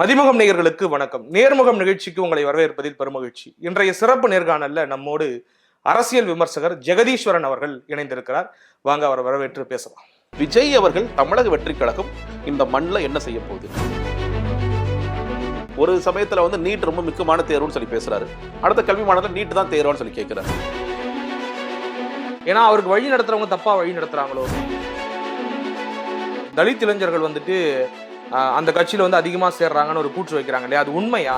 மதிமுகம் நேயர்களுக்கு வணக்கம். நேர்முகம் நிகழ்ச்சிக்கு உங்களை வரவேற்பதில் பெருமகிழ்ச்சி. இன்றைய சிறப்பு நேர்காணல்ல நம்மோடு அரசியல் விமர்சகர் ஜெகதீஸ்வரன் அவர்கள் இணைந்திருக்கிறார். வாங்க அவரை வரவேற்று பேசலாம். விஜய் அவர்கள் தமிழக வெற்றி கழகம் இந்த மண்ணில் என்ன செய்ய போகுது? ஒரு சமயத்துல வந்து நீட் ரொம்ப முக்கியமான தேர்வுன்னு சொல்லி பேசுறாரு. அடுத்த கல்வி மாநிலத்தில் நீட் தான் தேர்வான்னு சொல்லி கேட்கிறாரு ஏன்னா அவருக்கு வழி நடத்துறவங்க தப்பா வழி நடத்துறாங்களோ? தலித் இளைஞர்கள் வந்துட்டு அந்த கட்சியில வந்து அதிகமாக சேர்றாங்கன்னு ஒரு கூற்று வைக்கிறாங்க இல்லையா? அது உண்மையா?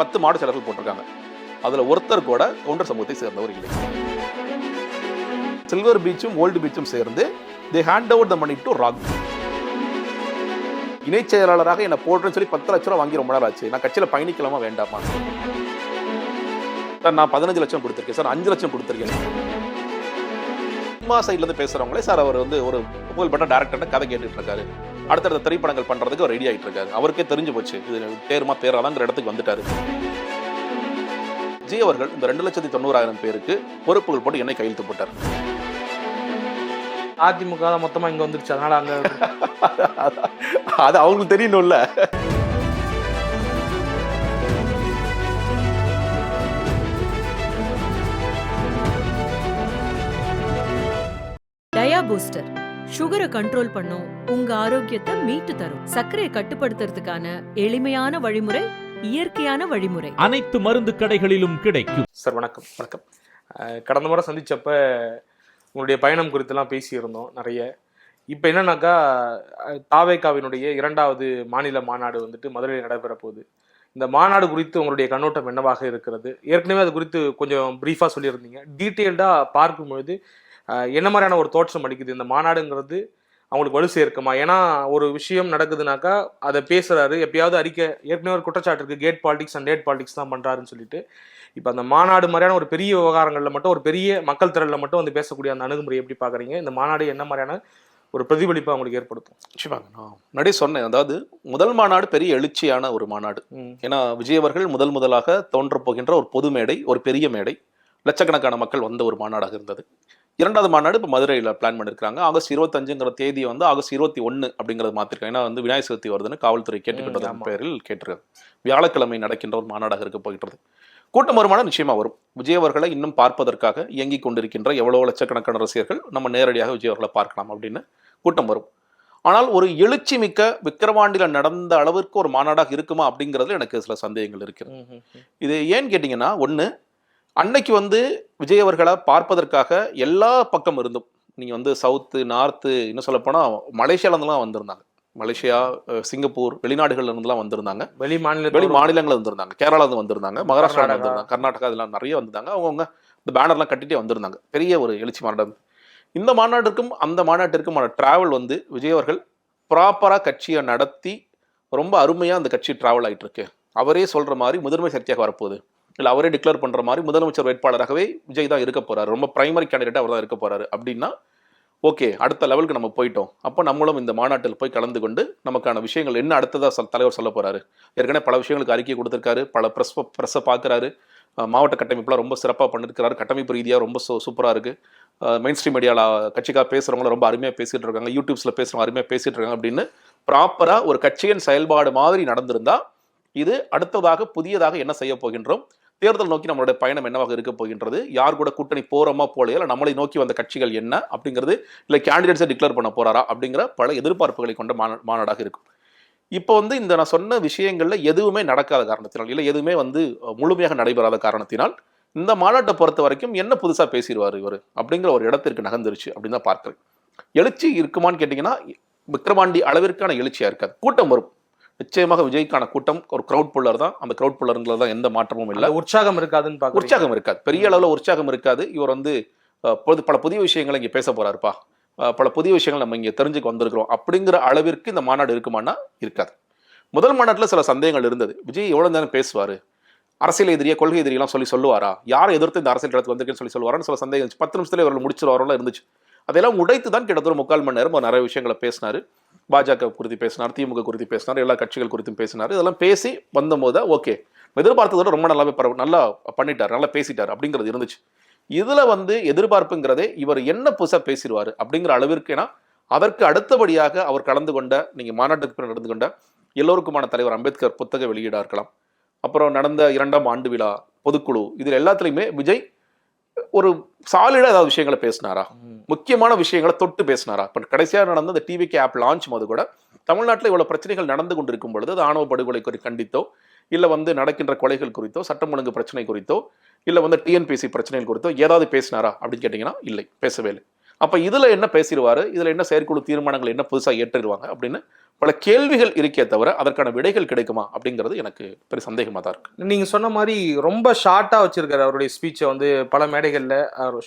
பத்து மாடு செலர்கள் போட்டிருக்காங்க. அதில் ஒருத்தர் கூட கவுண்டர் சமூகத்தை சேர்ந்தவர் இல்லை. சில்வர் பீச்சும் ஓல்டு பீச்சும் சேர்ந்து they hand over the money to rock இணைச் செயலாளராக என்னை போடுறேன்னு சொல்லி பத்து லட்ச ரூபா வாங்கி ரொம்ப நாள் ஆச்சு. நான் கட்சியில பயணிக்கலாமா வேண்டாமா? சார் நான் பதினஞ்சு லட்சம் கொடுத்துருக்கேன். சார் அஞ்சு லட்சம் கொடுத்துருக்கேன். சினிமா சைட்ல இருந்து பேசுறவங்களே சார் அவர் வந்து ஒரு புகழ்பெற்ற டேரக்டர்கிட்ட கதை கேட்டுட்டு இருக்காரு. அடுத்தடுத்த திரைப்படங்கள் பண்றதுக்கு ரெடி ஆயிட்டு இருக்காரு அவருக்கே தெரிஞ்சு போச்சு. இது தேர்மா தேராதாங்கிற இடத்துக்கு வந்துட்டாரு. ஜி அவர்கள் இந்த ரெண்டு லட்சத்தி தொண்ணூறாயிரம் பேருக்கு பொறுப்புகள் போட்டு என்னை கையெழுத்து போட்டார். அதிமுக தான் மொத்தமா இங்க வந்துருச்சு. அதனால அங்க அது அவங்களுக்கு தெரியணும்ல. டயா பூஸ்டர். சுகரை கண்ட்ரோல் பண்ணும். உங்க ஆரோக்கியத்தை மீட்டு தரும். சர்க்கரையை கட்டுப்படுத்துறதுக்கான எளிமையான வழிமுறை இயற்கையான வழிமுறை. அனைத்து மருந்து கடைகளிலும் கிடைக்கும். சார் வணக்கம் வணக்கம். கடந்த முறை சந்திச்சப்ப உங்களுடைய பயணம் குறித்தெல்லாம் பேசியிருந்தோம் நிறைய. இப்போ என்னன்னாக்கா அஹ், தாவேகாவினுடைய இரண்டாவது மாநில மாநாடு வந்துட்டு மதுரையில் நடைபெற போகுது இந்த மாநாடு குறித்து உங்களுடைய கண்ணோட்டம் என்னவாக இருக்கிறது? ஏற்கனவே அது குறித்து கொஞ்சம் ப்ரீஃபாக சொல்லியிருந்தீங்க. டீட்டெயில்டாக பார்க்கும்பொழுது என்ன மாதிரியான ஒரு தோற்றம் அடிக்குது? இந்த மாநாடுங்கிறது அவங்களுக்கு வலு சேர்க்குமா? ஏன்னா ஒரு விஷயம் நடக்குதுனாக்கா அதை பேசுறாரு. எப்பயாவது அறிக்கை ஏற்கனவே ஒரு குற்றச்சாட்டு இருக்கு. Gate politics and date politics தான் பண்றாருன்னு சொல்லிட்டு. இப்போ அந்த மாநாடு மாதிரியான ஒரு பெரிய விவகாரங்களில் மட்டும் ஒரு பெரிய மக்கள் திரளில் மட்டும் வந்து பேசக்கூடிய அந்த அணுகுமுறை எப்படி பார்க்குறீங்க இந்த மாநாடு என்ன மாதிரியான ஒரு பிரதிபலிப்பை அவங்களுக்கு ஏற்படுத்தும்? நிச்சயமாங்க நான் முன்னாடி சொன்னேன். அதாவது முதல் மாநாடு பெரிய எழுச்சியான ஒரு மாநாடு. ஏன்னா விஜய் அவர்கள் முதல் முதலாக தோன்றப் போகின்ற ஒரு பொது மேடை ஒரு பெரிய மேடை லட்சக்கணக்கான மக்கள் வந்த ஒரு மாநாடாக இருந்தது. இரண்டாவது மாநாடு இப்போ மதுரையில் பிளான் பண்ணியிருக்காங்க ஆகஸ்ட் இருபத்தஞ்சுங்கிற தேதியை வந்து ஆகஸ்ட் இருபத்தி ஒன்று அப்படிங்கிறத மாற்றிருக்காங்க ஏன்னா வந்து விநாயகர் சதுர்த்தி வருதுன்னு காவல்துறை கேட்டுக்கிட்டதன். பேரில் கேட்டிருக்காங்க. வியாழக்கிழமை நடக்கின்ற ஒரு மாநாடாக இருக்க போகின்றது. கூட்டம் வருமானம் நிச்சயமா வரும். விஜய் அவர்களை இன்னும் பார்ப்பதற்காக இயங்கிக் கொண்டிருக்கின்ற எவ்வளவு லட்சக்கணக்கான ரசிகர்கள் நம்ம நேரடியாக விஜய் அவர்களை பார்க்கலாம் அப்படின்னு கூட்டம் வரும். ஆனால் ஒரு எழுச்சி மிக்க விக்கிரவாண்டியில் நடந்த அளவிற்கு ஒரு மாநாடாக இருக்குமா அப்படிங்கிறதுல எனக்கு சில சந்தேகங்கள் இருக்கிறது. ம். இது ஏன்னு கேட்டிங்கன்னா ஒன்று அன்னைக்கு வந்து விஜய் அவர்களை பார்ப்பதற்காக எல்லா பக்கம் இருந்தும் நீங்கள் வந்து சவுத்து நார்த்து இன்னும் சொல்லப்போனால் மலேசியாவிலேருந்துலாம் வந்திருந்தாங்க. மலேசியா சிங்கப்பூர் வெளிநாடுகள்ல இருந்துலாம் வந்திருந்தாங்க. வெளி மாநில வெளி மாநிலங்கள் வந்திருந்தாங்க. இருந்து வந்திருந்தாங்க. மகாராஷ்டிரா. வந்திருந்தாங்க. கர்நாடகா இதெல்லாம் நிறைய வந்திருந்தாங்க. அவங்கவுங்க இந்த பேனர்லாம் கட்டிட்டே வந்திருந்தாங்க. பெரிய ஒரு எழுச்சி மாநாடு. இந்த மாநாட்டிற்கும் அந்த மாநாட்டிற்குமான டிராவல் வந்து விஜய் அவர்கள் ப்ராப்பராக கட்சியை நடத்தி ரொம்ப அருமையாக அந்த கட்சி டிராவல் ஆயிட்டு இருக்கு அவரே சொல்ற மாதிரி முதன்மை சக்தியாக வரப்போகுது. இல்லை அவரே டிக்ளேர் பண்ணுற மாதிரி முதலமைச்சர் வேட்பாளராகவே விஜய் தான் இருக்க போகிறாரு ரொம்ப பிரைமரி கேண்டிடேட் அவர் தான் இருக்க போகிறாரு அப்படின்னா ஓகே அடுத்த லெவலுக்கு நம்ம போயிட்டோம். அப்போ நம்மளும் இந்த மாநாட்டில் போய் கலந்து கொண்டு நமக்கான விஷயங்கள் என்ன அடுத்ததாக தலைவர் சொல்ல போகிறாரு ஏற்கனவே பல விஷயங்களுக்கு அறிக்கை கொடுத்துருக்காரு. பல ப்ரெஸ் ப்ரெஸ்ஸை பார்க்குறாரு. மாவட்ட கட்டமைப்புலாம் ரொம்ப சிறப்பாக பண்ணிருக்கிறாரு. கட்டமைப்பு ரீதியாக ரொம்ப சூ சூப்பராக இருக்குது மெயின் ஸ்ட்ரீம் மீடியாவில் கட்சிக்காக பேசுகிறவங்களும் ரொம்ப அருமையாக பேசிகிட்டு இருக்காங்க. யூடியூப்ஸில் பேசுகிறவங்க அருமையாக பேசிகிட்டு இருக்காங்க அப்படின்னு ப்ராப்பராக ஒரு கட்சியின் செயல்பாடு மாதிரி நடந்திருந்தால் இது அடுத்ததாக புதியதாக என்ன செய்ய போகின்றோம்? தேர்தல் நோக்கி நம்மளுடைய பயணம் என்னவாக இருக்க போகின்றது? யார் கூட கூட்டணி போறோமா போலையா? இல்லை நம்மளை நோக்கி வந்த கட்சிகள் என்ன அப்படிங்கிறது இல்லை கேண்டிடேட்ஸை டிக்ளேர் பண்ண போறாரா அப்படிங்கிற பல எதிர்பார்ப்புகளை கொண்ட மாநா- மாநாடாக இருக்கும். இப்போ வந்து இந்த நான் சொன்ன விஷயங்களில் எதுவுமே நடக்காத காரணத்தினால் இல்லை எதுவுமே வந்து முழுமையாக நடைபெறாத காரணத்தினால் இந்த மாநாட்டை பொறுத்த வரைக்கும் என்ன புதுசாக பேசிடுவார் இவர் அப்படிங்கிற ஒரு இடத்திற்கு நகர்ந்துருச்சு அப்படின்னு தான் பார்க்குறேன். எழுச்சி இருக்குமான்னு கேட்டிங்கன்னா விக்ரவாண்டி அளவிற்கான எழுச்சியாக இருக்காது. கூட்டம் வரும். நிச்சயமாக விஜய்க்கான கூட்டம் ஒரு க்ரௌட் புல்லர் தான். அந்த க்ரௌட் புல்லருங்கிறது தான் எந்த மாற்றமும் இல்லை. உற்சாகம் இருக்காதுன்னு பார்க்குறீங்க. உற்சாகம் இருக்காது. பெரிய அளவில் உற்சாகம் இருக்காது. இவர் வந்து பல புதிய விஷயங்களை இங்கே பேச போறாருப்பா. அஹ், பல புதிய விஷயங்கள் நம்ம இங்கே தெரிஞ்சுக்க வந்திருக்கிறோம். அப்படிங்கிற அளவிற்கு இந்த மாநாடு இருக்குமானா இருக்காது. முதல் மாநாட்டில் சில சந்தேகங்கள் இருந்தது. விஜய் எவ்வளோ நேரம் பேசுவார்? அரசியல் எதிரியா கொள்கை எதிரியெல்லாம் சொல்லி சொல்லுவாரா? யாரை எதிர்த்து இந்த அரசியல் இடத்துக்கு வந்திருக்கேன்னு சொல்லி சொல்லுவாரான்னு சில சந்தேகம் இருந்துச்சு. பத்து நிமிஷத்துல இவர்கள் முடிச்சிருவாரோலாம் இருந்துச்சு. அதெல்லாம் உடைத்து தான் கிட்டத்தட்ட ஒரு முக்கால் மணி நேரம் நிறைய விஷயங்களை பேசினாரு. பாஜக குறித்து பேசினார் திமுக குறித்து பேசினார் எல்லா கட்சிகள் குறித்தும் பேசினார். இதெல்லாம் பேசி வந்தபோது ஓகே எதிர்பார்த்ததோட ரொம்ப நல்லாவே பரவ நல்லா பண்ணிட்டார் நல்லா பேசிட்டார் அப்படிங்கிறது இருந்துச்சு. இதில் வந்து எதிர்பார்ப்புங்கிறதே இவர் என்ன புதுசாக பேசிடுவார் அப்படிங்கிற அளவிற்கு ஏன்னா அதற்கு அடுத்தபடியாக அவர் கலந்து கொண்ட நீங்கள் மாநாட்டுக்கு பிறகு நடந்து கொண்ட எல்லோருக்குமான தலைவர் அம்பேத்கர் புத்தக வெளியீடாக இருக்கலாம். அப்புறம் நடந்த இரண்டாம் ஆண்டு விழா பொதுக்குழு இதில் எல்லாத்துலேயுமே விஜய் ஒரு சாலிடாக ஏதாவது விஷயங்களை பேசினாரா? முக்கியமான விஷயங்களை தொட்டு பேசினாரா? இப்போ கடைசியாக நடந்த அந்த டிவிகே ஆப் லான்ச் போது கூட தமிழ்நாட்டில் இவ்வளோ பிரச்சனைகள் நடந்து கொண்டிருக்கும் பொழுது அது ஆணவ படுகொலை குறி கண்டித்தோ இல்லை வந்து நடக்கின்ற கொலைகள் குறித்தோ சட்டம் ஒழுங்கு பிரச்சனை குறித்தோ இல்லை வந்து டிஎன்பிசி பிரச்சனைகள் குறித்தோ ஏதாவது பேசினாரா அப்படின்னு கேட்டிங்கன்னா இல்லை பேசவே இல்லை. அப்போ இதில் என்ன பேசிடுவார்? இதில் என்ன செயற்குழு தீர்மானங்கள் என்ன புதுசாக ஏற்றிடுவாங்க அப்படின்னு பல கேள்விகள் இருக்கே தவிர அதற்கான விடைகள் கிடைக்குமா அப்படிங்கிறது எனக்கு பெரிய சந்தேகமாக தான் இருக்குது நீங்கள் சொன்ன மாதிரி ரொம்ப ஷார்ட்டாக வச்சுருக்காரு அவருடைய ஸ்பீச்சை வந்து பல மேடைகளில்.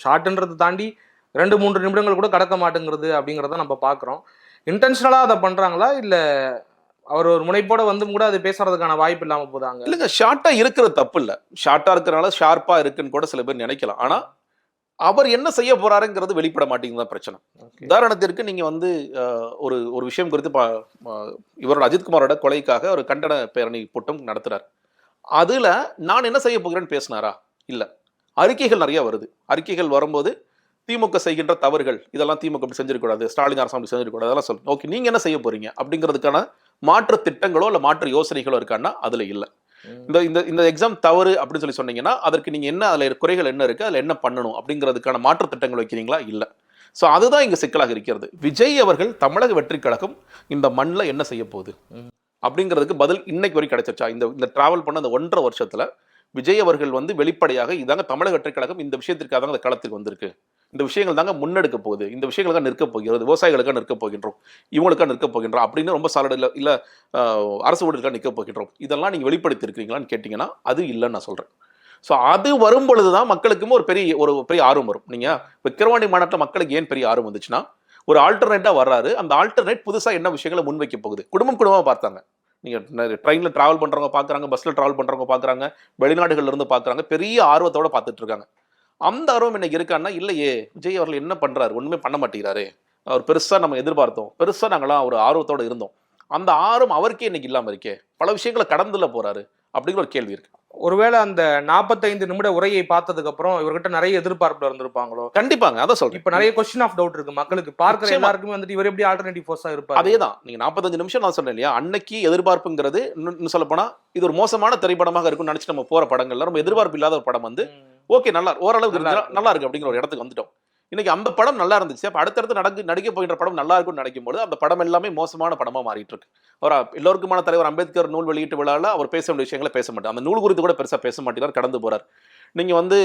ஷார்ட்ன்றதை தாண்டி ரெண்டு மூன்று நிமிடங்கள் கூட கடக்க மாட்டேங்கிறது அப்படிங்கிறத நம்ம பார்க்குறோம் இன்டென்ஷனலா அதை பண்றாங்களா? இல்ல அவர் ஒரு முனைப்போட வந்து கூட அது பேசுறதுக்கான வாய்ப்பு இல்லாம போதாங்க இல்லைங்க ஷார்ட்டா இருக்கிறது தப்பு இல்லை. ஷார்ட்டா இருக்கிறனால ஷார்ப்பா இருக்குன்னு கூட சில பேர் நினைக்கலாம். ஆனா அவர் என்ன செய்ய போறாருங்கிறது வெளிப்பட மாட்டேங்குது பிரச்சனை. உதாரணத்திற்கு நீங்க வந்து ஒரு ஒரு விஷயம் குறித்து பா- இவரோட அஜித்குமாரோட கொலைக்காக ஒரு கண்டன பேரணி கூட்டம் நடத்துறார். அதுல நான் என்ன செய்ய போகிறேன்னு பேசினாரா? இல்ல. அறிக்கைகள் நிறைய வருது. அறிக்கைகள் வரும்போது திமுக செய்கின்ற தவறுகள் இதெல்லாம் திமுக இப்படி செஞ்சிருக்கூடாது ஸ்டாலின் அரசாங்கம் இப்படி செஞ்சிருக்கூடாது அதெல்லாம் சொல்லு. ஓகே நீங்க என்ன செய்ய போறீங்க? அப்படிங்கிறதுக்கான மாற்று திட்டங்களோ இல்ல மாற்று யோசனைகளோ இருக்கான்னா அதுல இல்ல. இந்த இந்த இந்த எக்ஸாம் தவறு அப்படின்னு சொல்லி சொன்னீங்கன்னா அதற்கு நீங்க என்ன அதுல குறைகள் என்ன இருக்கு அதுல என்ன பண்ணணும் அப்படிங்கிறதுக்கான மாற்று திட்டங்கள் வைக்கிறீங்களா? இல்ல. சோ அதுதான் இங்க சிக்கலாக இருக்கிறது. விஜய் அவர்கள் தமிழக வெற்றி கழகம் இந்த மண்ணில் என்ன செய்ய போகுது. அப்படிங்கிறதுக்கு பதில் இன்னைக்கு வரைக்கும் கிடைச்சிருச்சா? இந்த இந்த டிராவல் பண்ண அந்த ஒன்றரை வருஷத்துல விஜய் அவர்கள் வந்து வெளிப்படையாக இதாங்க தமிழக வெற்றி கழகம் இந்த விஷயத்திற்காக அந்த களத்துக்கு வந்திருக்கு. இந்த விஷயங்கள் தாங்க முன்னெடுக்க போகுது. இந்த விஷயங்களுக்காக நிற்க போகிறது. விவசாயிகளுக்காக நிற்க போகின்றோம். இவங்களுக்காக நிற்க போகின்றோம். அப்படின்னு ரொம்ப சாலிட் இல்லை இல்லை அரசு ஊழியர்களுக்காக நிற்க போகின்றோம். இதெல்லாம் நீங்கள் வெளிப்படுத்தி இருக்கிறீங்களான்னு கேட்டிங்கன்னா அது இல்லைன்னு நான் சொல்கிறேன் ஸோ அது வரும் பொழுது தான் மக்களுக்கும் ஒரு பெரிய ஒரு பெரிய ஆர்வம் வரும். நீங்கள் விக்கிரவாண்டி மாநாட்டில் மக்களுக்கு ஏன் பெரிய ஆர்வம் வந்துச்சுன்னா ஒரு ஆல்டர்னேட்டாக வர்றாரு. அந்த ஆல்டர்னேட் புதுசாக என்ன விஷயங்களை முன்வைக்க போகுது? குடும்பம் குடும்பமாக பார்த்தாங்க. நீங்கள் ட்ரெயினில் ட்ராவல் பண்ணுறவங்க பார்க்குறாங்க பஸ்ஸில் ட்ராவல் பண்ணுறவங்க பார்க்குறாங்க வெளிநாடுகளில் இருந்து பார்க்குறாங்க பெரிய ஆர்வத்தோட பார்த்துட்டு இருக்காங்க. அந்த ஆர்வம் இன்னைக்கு இருக்கான்னா இல்லையே விஜய் அவர்கள் என்ன பண்ணுறாரு ஒன்றுமே பண்ண மாட்டேங்கிறாரு. அவர் பெருசாக நம்ம எதிர்பார்த்தோம். பெருசாக நாங்களாம் ஒரு ஆர்வத்தோட இருந்தோம். அந்த ஆர்வம் அவருக்கே இன்னைக்கு இல்லாமல் இருக்கே. பல விஷயங்களை கடந்துல போகிறாரு அப்படிங்கிற ஒரு கேள்வி இருக்குது ஒருவேளை அந்த 45 நிமிட உரையை பார்த்ததுக்கு அப்புறம் இவர்கிட்ட நிறைய எதிர்பார்ப்புல இருந்திருப்பாங்களோ? கண்டிப்பாங்க அதான் சொல்றேன். இப்ப நிறைய கொஸ்டின் ஆஃப் டவுட் இருக்கு மக்களுக்கு. பார்க்கிற. எல்லாருக்குமே வந்துட்டு இவர் எப்படி ஆல்டர்னேட்டிவ் ஃபோர்ஸா இருப்பாரு? அதேதான். நீங்க 45 நிமிஷம் நான் சொன்னேன் இல்லையா? அன்னைக்கு எதிர்பார்ப்புங்கிறது இன்னும் சொல்ல போனா இது ஒரு மோசமான திரைப்படமாக இருக்கும்னு நினைச்சு நம்ம போற படங்கள்ல நம்ம எதிர்பார்ப்பு இல்லாத ஒரு படம் வந்து. ஓகே நல்லா ஓரளவுக்கு. நல்லா இருக்கு அப்படிங்கிற ஒரு இடத்துக்கு வந்துட்டோம். இன்னைக்கு அந்த படம் நல்லா இருந்துச்சு. அப்போ அடுத்தடுத்து நடக்கு நடிக்க போகின்ற படம் நல்லா இருக்கும்னு நினைக்கும் போது அந்த படம் எல்லாமே மோசமான படமாக மாறிட்டு இருக்கு அவர் எல்லோருக்குமான தலைவர் அம்பேத்கர் நூல் வெளியீட்டு விழாவில் அவர் பேச வேண்டிய விஷயங்களை பேச மாட்டார். அந்த நூல் குறித்து கூட பெருசாக பேச மாட்டேங்கிறார் கடந்து போகிறார் நீங்கள் வந்து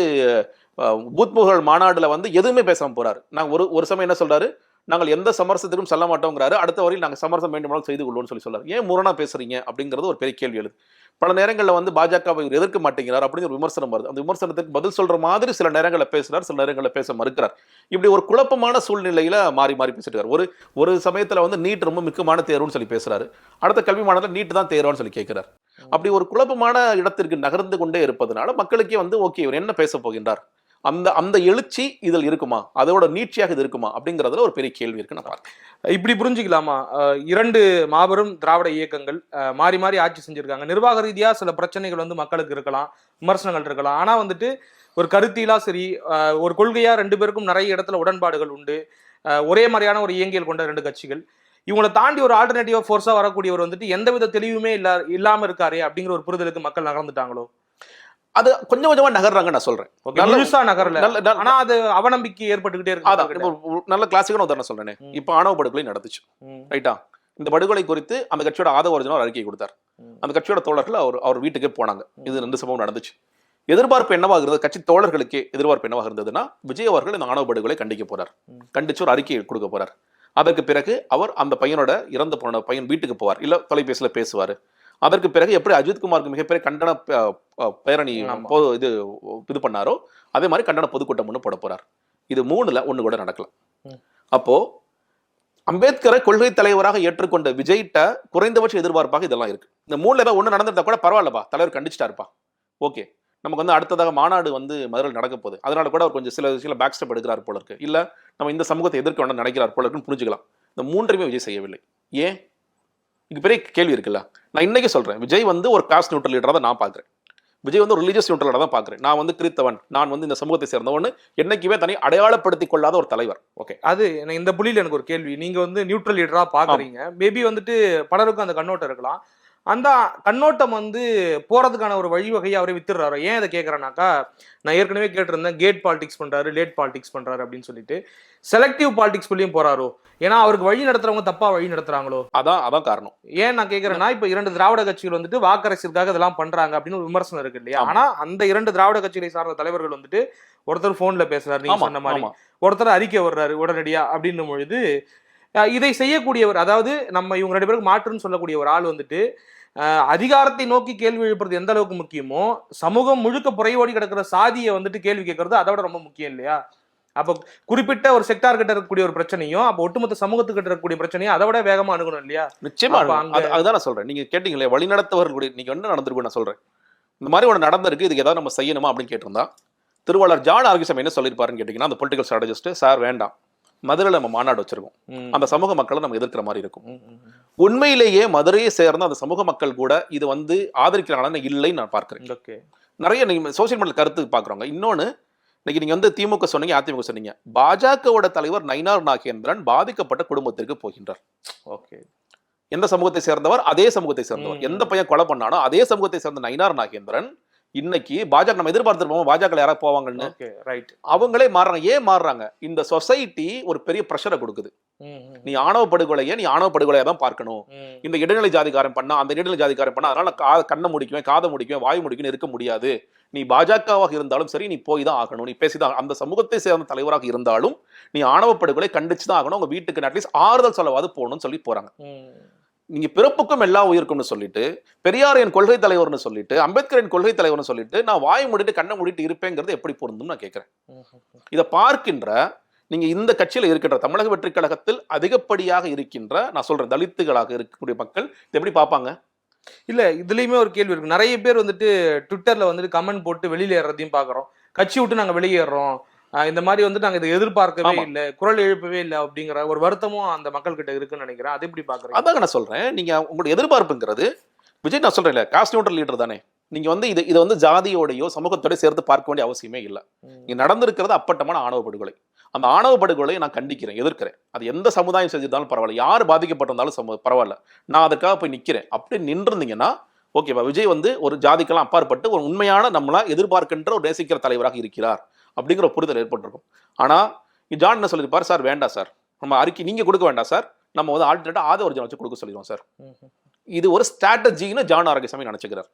பூத்முகல் பூத் புகழ் வந்து எதுவுமே பேசாமல் போகிறார் நான் ஒரு ஒரு சமயம் என்ன சொல்கிறாரு நாங்கள் எந்த சமரசத்திற்கும் செல்ல மாட்டோங்கிறாரு. அடுத்த வரையில் நாங்கள் சமரசம் வேண்டுமானாலும் செய்து கொள்வோம்னு சொல்லி சொல்றாரு ஏன் முரணா பேசுறீங்க? அப்படிங்கிறது ஒரு பெரிய கேள்வி எழுது. பல நேரங்களில் வந்து பாஜகவை இவர் எதிர்க்க மாட்டேங்கிறார் அப்படின்னு ஒரு விமர்சனம் வருது. அந்த விமர்சனத்துக்கு பதில் சொல்ற மாதிரி சில நேரங்களில் பேசுறார் சில நேரங்களில் பேச மறுக்கிறார். இப்படி ஒரு குழப்பமான சூழ்நிலையில மாறி மாறி பேசிட்டு இருக்காரு. ஒரு ஒரு சமயத்துல வந்து நீட் ரொம்ப முக்கியமான தேர்வுன்னு சொல்லி பேசுறாரு. அடுத்த கல்வி மாநிலத்தில் நீட் தான் தேர்வான்னு சொல்லி கேட்கிறார். அப்படி ஒரு குழப்பமான இடத்திற்கு நகர்ந்து கொண்டே இருப்பதனால மக்களுக்கே வந்து ஓகே இவர் என்ன பேச போகின்றார்? அந்த அந்த எழுச்சி இதில் இருக்குமா? அதோட நீட்சியாக இது இருக்குமா? அப்படிங்கிறதுல ஒரு பெரிய கேள்வி இருக்கு நான் பார்க்கிறேன். இப்படி புரிஞ்சுக்கலாமா? இரண்டு மாபெரும் திராவிட இயக்கங்கள் மாறி மாறி ஆட்சி செஞ்சுருக்காங்க. நிர்வாக ரீதியாக சில பிரச்சனைகள் வந்து மக்களுக்கு இருக்கலாம் விமர்சனங்கள் இருக்கலாம். ஆனால் வந்துட்டு ஒரு கருத்திலா சரி ஒரு கொள்கையாக ரெண்டு பேருக்கும் நிறைய இடத்துல உடன்பாடுகள் உண்டு. ஒரே மாதிரியான ஒரு இயங்கியல் கொண்ட ரெண்டு கட்சிகள். இவங்களை தாண்டி ஒரு ஆல்டர்னேட்டிவ் ஃபோர்ஸாக வரக்கூடியவர் வந்துட்டு எந்தவித தெளிவுமே இல்லா இல்லாமல் இருக்காரே அப்படிங்கிற ஒரு புரிதலுக்கு மக்கள் நகர்ந்துட்டாங்களோ? அது கொஞ்சம் கொஞ்சமா நகர்றாங்க நான் சொல்றேன். முழுசா நகரல. ஆனா அது அவநம்பிக்கை ஏற்பட்டுக்கிட்டே இருக்கு நல்ல கிளாசிக்கான உதாரணம் சொல்றேனே. இப்போ ஆணவ படுகொலை நடந்துச்சு. ரைட்டா? இந்த படுகொலை குறித்து அந்த கட்சியோட ஆதவ ஒரிஜினல் ஒரு அறிக்கை கொடுத்தார். அந்த கட்சியோட தோழர்கள் அவர் அவர் வீட்டுக்கே போனாங்க. இது ரெண்டு சம்பவம் நடந்துச்சு. எதிர்பார்ப்பு என்னவாக இருந்தது? கட்சி தோழர்களுக்கே எதிர்பார்ப்பு என்னவாக இருந்ததுன்னா விஜய் அவர்கள் இந்த ஆணவ படுகொலை கண்டிக்க போறார். கண்டிச்சு ஒரு அறிக்கை கொடுக்க போறார். அதற்கு பிறகு அவர் அந்த பையனோட இறந்து போன பையன் வீட்டுக்கு போவார். இல்ல தொலைபேசியில பேசுவார். அதற்கு பிறகு எப்படி அஜித்குமாருக்கு மிகப்பெரிய கண்டன பேரணி இது இது பண்ணாரோ அதே மாதிரி கண்டன பொதுக்கூட்டம் ஒன்று போட போறார். இது மூணுல ஒண்ணு கூட நடக்கல. ம். அப்போ அம்பேத்கரை கொள்கை தலைவராக ஏற்றுக்கொண்ட விஜய்கிட்ட குறைந்தபட்ச எதிர்பார்ப்பாக இதெல்லாம் இருக்கு. இந்த மூணுல ஏதாவது ஒண்ணு நடந்திருந்தா கூட பரவாயில்லப்பா தலைவர் கண்டிச்சிட்டாருப்பா. ஓகே. நமக்கு வந்து அடுத்ததாக மாநாடு வந்து மதுரையில் நடக்க போகுது. அதனால கூட அவர் கொஞ்சம் சில விஷயம் பேக் ஸ்டெப் எடுக்கிறார் போல இருக்கு. இல்ல நம்ம இந்த சமூகத்தை எதிர்க்க வேண்டாம் நினைக்கிறார் போல இருக்குன்னு புரிஞ்சுக்கலாம். இந்த மூன்றையுமே விஜய் செய்யவில்லை. ஏன்? இங்க பெரிய கேள்வி இருக்குல்ல? நான் இன்னைக்கு சொல்றேன் விஜய் வந்து ஒரு காஸ்ட் நியூட்ரல் லீடராக தான் நான் பார்க்குறேன். விஜய் வந்து ஒரு ரிலீஜியஸ் நியூட்ரலாக தான் பார்க்குறேன். நான் வந்து கிறித்தவன் நான் வந்து இந்த சமூகத்தை சேர்ந்தவன் என்னைக்குமே தனி அடையாளப்படுத்திக் கொள்ளாத ஒரு தலைவர். ஓகே அது இந்த புள்ளியில எனக்கு ஒரு கேள்வி. நீங்க வந்து நியூட்ரல் லீடரா பாக்குறீங்க மேபி வந்துட்டு பலருக்கும் அந்த கண்ணோட்டம் இருக்கலாம். அந்த கண்ணோட்டம் வந்து போறதுக்கான ஒரு வழிவகையை அவரே வித்துடுறாரு. ஏன் இதை கேட்குறேன்னாக்கா நான் ஏற்கனவே கேட்டிருந்தேன் கேட் பாலிடிக்ஸ் பண்றாரு லேட் பாலிடிக்ஸ் பண்றாரு அப்படின்னு சொல்லிட்டு. செலக்டிவ் பாலிடிக்ஸ் குள்ளேயும் போறாரோ? ஏன்னா அவருக்கு வழி நடத்துறவங்க தப்பா வழி நடத்துறாங்களோ? அதான் அதான் காரணம். ஏன் நான் கேட்கறேன்னா இப்ப இரண்டு திராவிட கட்சிகள் வந்துட்டு வாக்கரசிற்காக இதெல்லாம் பண்றாங்க அப்படின்னு ஒரு விமர்சனம் இருக்கு இல்லையா? ஆமா. ஆனா அந்த இரண்டு திராவிட கட்சிகளை சார்ந்த தலைவர்கள் வந்துட்டு ஒருத்தர் போன்ல பேசுறாரு நீங்க சொன்ன மாதிரி. ஒருத்தர் அறிக்கை வர்றாரு உடனடியா அப்படின்னும் பொழுது இதை செய்யக்கூடியவர் அதாவது நம்ம இவங்க ரெண்டு பேருக்கு மாற்றுன்னு சொல்லக்கூடிய ஒரு ஆள் வந்துட்டு அதிகாரத்தை நோக்கி கேள்வி எழுப்புறது எந்த அளவுக்கு முக்கியமோ சமூகம் முழுக்க புறையோடி கிடக்கிற சாதியை வந்துட்டு கேள்வி கேட்கறது அதை விட ரொம்ப முக்கியம் இல்லையா? அப்போ குறிப்பிட்ட ஒரு செக்டார் கிட்ட இருக்கக்கூடிய ஒரு பிரச்சனையும் அப்போ ஒட்டுமொத்த சமூகத்துக்கிட்ட இருக்கக்கூடிய பிரச்சனையும் அதை விட வேகமா அணுகணும் இல்லையா? நிச்சயமா அதுதான் நான் சொல்றேன். நீங்க கேட்டீங்களே கூட நீங்க என்ன நடந்திருக்கு நான் சொல்றேன். இந்த மாதிரி ஒன்று நடந்திருக்கு இதுக்கு ஏதாவது நம்ம செய்யணுமா அப்படின்னு கேட்டிருந்தா திருவாளர் ஜான் ஆர்கிசம் என்ன சொல்லியிருப்பாருன்னு கேட்டிங்கன்னா அந்த பொலிட்டிக்கல் ஸ்ட்ராட்டஜிஸ்ட் சார் வேண்டாம். மதுரையில் நம்ம மாநாடு வச்சிருக்கோம். அந்த சமூக மக்களை நம்ம எதிர்க்கிற மாதிரி இருக்கும். உண்மையிலேயே மதுரையை சேர்ந்த அந்த சமூக மக்கள் கூட இது வந்து ஆதரிக்கிறாங்களா இல்லைன்னு நான் பார்க்கிறேன். ஓகே. நிறைய நீங்க சோசியல் மீடியா கருத்து பார்க்குறோங்க இன்னொன்று இன்னைக்கு நீங்க வந்து திமுக சொன்னீங்க அதிமுக சொன்னீங்க. பாஜகவோட தலைவர் நயினார் நாகேந்திரன் பாதிக்கப்பட்ட குடும்பத்திற்கு போகின்றார். ஓகே. எந்த சமூகத்தை சேர்ந்தவர்? அதே சமூகத்தை சேர்ந்தவர். எந்த பையன் கொலை பண்ணானோ அதே சமூகத்தை சேர்ந்த நயினார் நாகேந்திரன் இன்னைக்கு பாஜக நம்ம எதிர்பார்த்துருப்போம் பாஜக யாராவது போவாங்கன்னு? ரைட் அவங்களே மாறுறாங்க. ஏன் மாறுறாங்க? இந்த சொசைட்டி ஒரு பெரிய ப்ரெஷரை கொடுக்குது. நீ ஆணவ படுகொலையை நீ ஆணவ படுகொலையை தான் பார்க்கணும் இந்த இடைநிலை ஜாதிகாரன் பண்ணா அந்த இடைநிலை ஜாதிகாரன் பண்ணா அதனால கா கண்ணை முடிக்குவேன் காதை முடிக்குவேன் வாய் முடிக்குவேன் இருக்க முடியாது. நீ பாஜகவாக இருந்தாலும் சரி நீ போய் தான் ஆகணும். நீ பேசிதான் அந்த சமூகத்தை சேர்ந்த தலைவராக இருந்தாலும் நீ ஆணவ படுகொலை கண்டிச்சு தான் ஆகணும். உங்க வீட்டுக்கு அட்லீஸ்ட் ஆறுதல் சொல்லவாது போகணும்னு சொல்லி போறாங்க. நீங்க பிறப்புக்கும் எல்லா உயிருக்கும்னு சொல்லிட்டு பெரியார் என் கொள்கை தலைவர்னு சொல்லிட்டு அம்பேத்கர் என் கொள்கை தலைவர்னு சொல்லிட்டு நான் வாய் மூடிட்டு கண்ணை மூடிட்டு இருப்பேங்கிறது எப்படி பொருந்தும் நான் கேட்கிறேன். இதை பார்க்கின்ற நீங்க இந்த கட்சியில இருக்கின்ற தமிழக வெற்றி கழகத்தில் அதிகப்படியாக இருக்கின்ற நான் சொல்றேன் தலித்துகளாக இருக்கக்கூடிய மக்கள் இதை எப்படி பார்ப்பாங்க? இல்ல இதுலயுமே ஒரு கேள்வி இருக்கு. நிறைய பேர் வந்துட்டு ட்விட்டர்ல வந்துட்டு கமெண்ட் போட்டு வெளியில ஏறதையும் பாக்குறோம் கட்சி விட்டு நாங்க வெளியேறோம். இந்த மாதிரி வந்து நாங்க இதை எதிர்பார்க்கவே. இல்ல குரல் எழுப்பவே இல்ல அப்படிங்கிற ஒரு வருத்தமும் அந்த மக்கள் கிட்ட இருக்குன்னு நினைக்கிறேன். அது எப்படி பாக்குறீங்க? அதாங்க நான் சொல்றேன். நீங்க உங்களுடைய எதிர்பார்ப்புங்கிறது விஜய் நான் சொல்றேன் இல்ல காஸ்ட் நியூட்ரல் லீடர் தானே. நீங்க வந்து இது இதை வந்து ஜாதியோடையோ சமூகத்தோட சேர்த்து பார்க்க வேண்டிய அவசியமே இல்லை. இங்க நடந்திருக்கிறது அப்பட்டமான ஆணவ படுகொலை. அந்த ஆணவ படுகொலையை நான் கண்டிக்கிறேன் எதிர்க்கிறேன். அது எந்த சமுதாயம் செஞ்சிருந்தாலும் பரவாயில்ல. யார் பாதிக்கப்பட்டிருந்தாலும் சமு பரவாயில்ல. நான் அதுக்காக போய் நிக்கிறேன். அப்படி நின்றுருந்தீங்கன்னா ஓகேவா விஜய் வந்து ஒரு ஜாதிக்கெல்லாம் அப்பாற்பட்டு ஒரு உண்மையான நம்மளா எதிர்பார்க்கின்ற ஒரு நேசிக்கிற தலைவராக இருக்கிறார். அப்படிங்கிற புரிதல் ஏற்பட்டிருக்கும். ஆனா இங்க ஜான் என்ன சொல்லியிருப்பார்? சார் வேண்டாம் சார். நம்ம அறிக்கை நீங்க கொடுக்க வேண்டாம் சார். நம்ம வந்து ஆல்டர்னேட்டா ஆத ஒரிஜினல் வச்சு கொடுக்க சொல்லிடுவோம் சார். இது ஒரு ஸ்ட்ராட்டஜின்னு ஜான் ஆரோக்கியசாமி நினைச்சுக்கிறார்.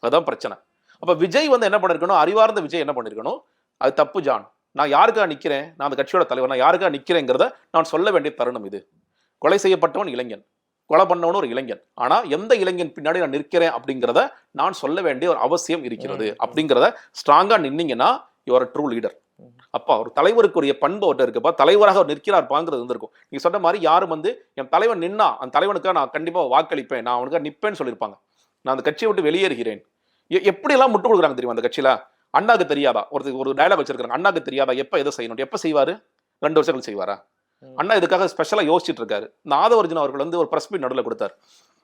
அதுதான் பிரச்சனை. அப்ப விஜய் வந்து என்ன பண்ணிருக்கணும்? அறிவார்ந்த விஜய் என்ன பண்ணிருக்கணும்? அது தப்பு ஜான் நான் யாருக்காக நிக்கிறேன்? நான் அந்த கட்சியோட தலைவர். நான் யாருக்காக நிக்கிறேங்கிறத நான் சொல்ல வேண்டிய தருணம் இது. கொலை செய்யப்பட்டவன் இளைஞன். கொலை பண்ணவனும் ஒரு இளைஞன். ஆனா எந்த இளைஞன் பின்னாடி நான் நிற்கிறேன் அப்படிங்கிறத நான் சொல்ல வேண்டிய ஒரு அவசியம் இருக்கிறது. அப்படிங்கிறத ஸ்ட்ராங்கா நின்னீங்கன்னா யுவர் ட்ரூ லீடர். அப்பா ஒரு தலைவருக்குரிய பண்பு அவர்கிட்ட இருக்குப்பா தலைவராக அவர் நிற்கிறார்ப்பாங்கிறது இருந்திருக்கும் நீங்க சொன்ன மாதிரி யாரும் வந்து என் தலைவன் நின்னா அந்த தலைவனுக்காக நான் கண்டிப்பா வாக்களிப்பேன். நான் அவனுக்காக நிப்பேன்னு சொல்லியிருப்பாங்க. நான் அந்த கட்சியை விட்டு வெளியேறுகிறேன். எப்படியெல்லாம் முட்டு கொடுக்குறாங்க தெரியுமா அந்த கட்சியில? அண்ணாக்கு தெரியாதா? ஒருத்தர் ஒரு டயலாக் வச்சிருக்காங்க அண்ணாக்கு தெரியாதா? எப்ப எதை செய்யணும்? எப்ப செய்வாரு? ரெண்டு வருஷங்கள் செய்வாரா? அண்ணா இதுக்காக ஸ்பெஷலா யோசிச்சுட்டு இருக்காரு. நாதவர்ஜுன் அவர்கள் வந்து ஒரு பிரஸ் மீட் நடுவில் கொடுத்தாரு.